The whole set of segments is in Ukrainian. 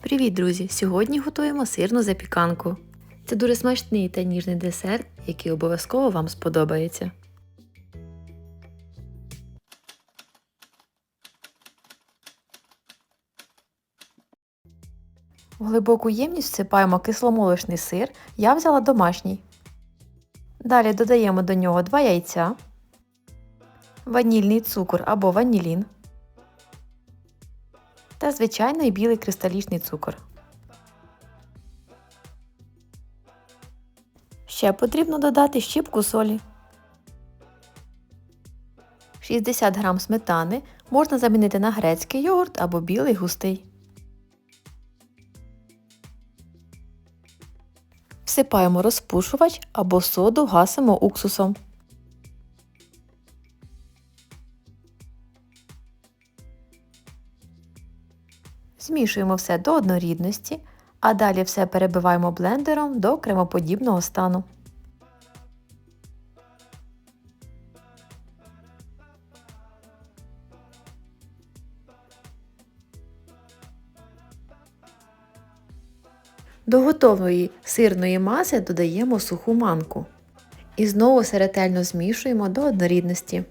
Привіт, друзі! Сьогодні готуємо сирну запіканку. Це дуже смачний та ніжний десерт, який обов'язково вам сподобається. В глибоку ємність всипаємо кисломолочний сир, я взяла домашній. Далі додаємо до нього 2 яйця, ванільний цукор або ванілін та звичайний білий кристалічний цукор. Ще потрібно додати щіпку солі. 60 г сметани можна замінити на грецький йогурт або білий густий. Всипаємо розпушувач або соду гасимо уксусом. Змішуємо все до однорідності, а далі все перебиваємо блендером до кремоподібного стану. До готової сирної маси додаємо суху манку. І знову все ретельно змішуємо до однорідності.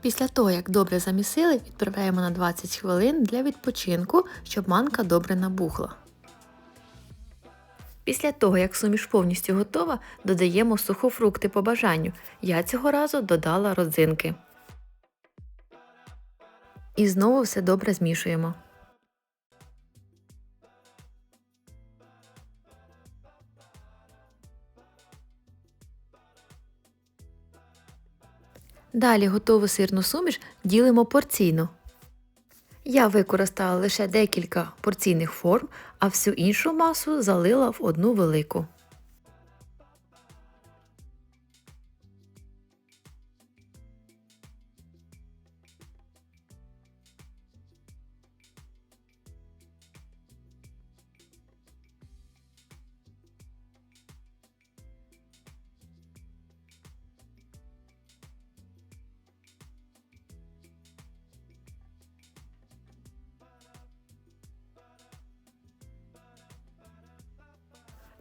Після того, як добре замісили, відправляємо на 20 хвилин для відпочинку, щоб манка добре набухла. Після того, як суміш повністю готова, додаємо сухофрукти по бажанню. Я цього разу додала родзинки. І знову все добре змішуємо. Далі готову сирну суміш ділимо порційно. Я використала лише декілька порційних форм, а всю іншу масу залила в одну велику.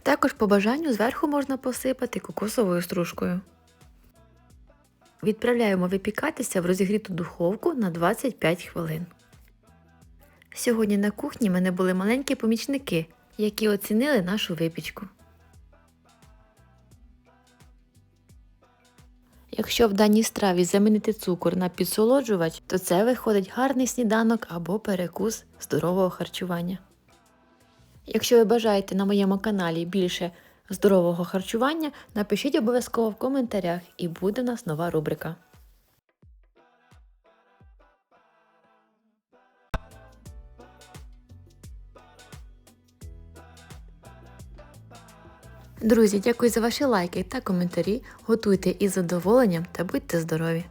Також по бажанню зверху можна посипати кокосовою стружкою. Відправляємо випікатися в розігріту духовку на 25 хвилин. Сьогодні на кухні мене були маленькі помічники, які оцінили нашу випічку. Якщо в даній страві замінити цукор на підсолоджувач, то це виходить гарний сніданок або перекус здорового харчування. Якщо ви бажаєте на моєму каналі більше здорового харчування, напишіть обов'язково в коментарях і буде в нас нова рубрика. Друзі, дякую за ваші лайки та коментарі. Готуйте із задоволенням та будьте здорові!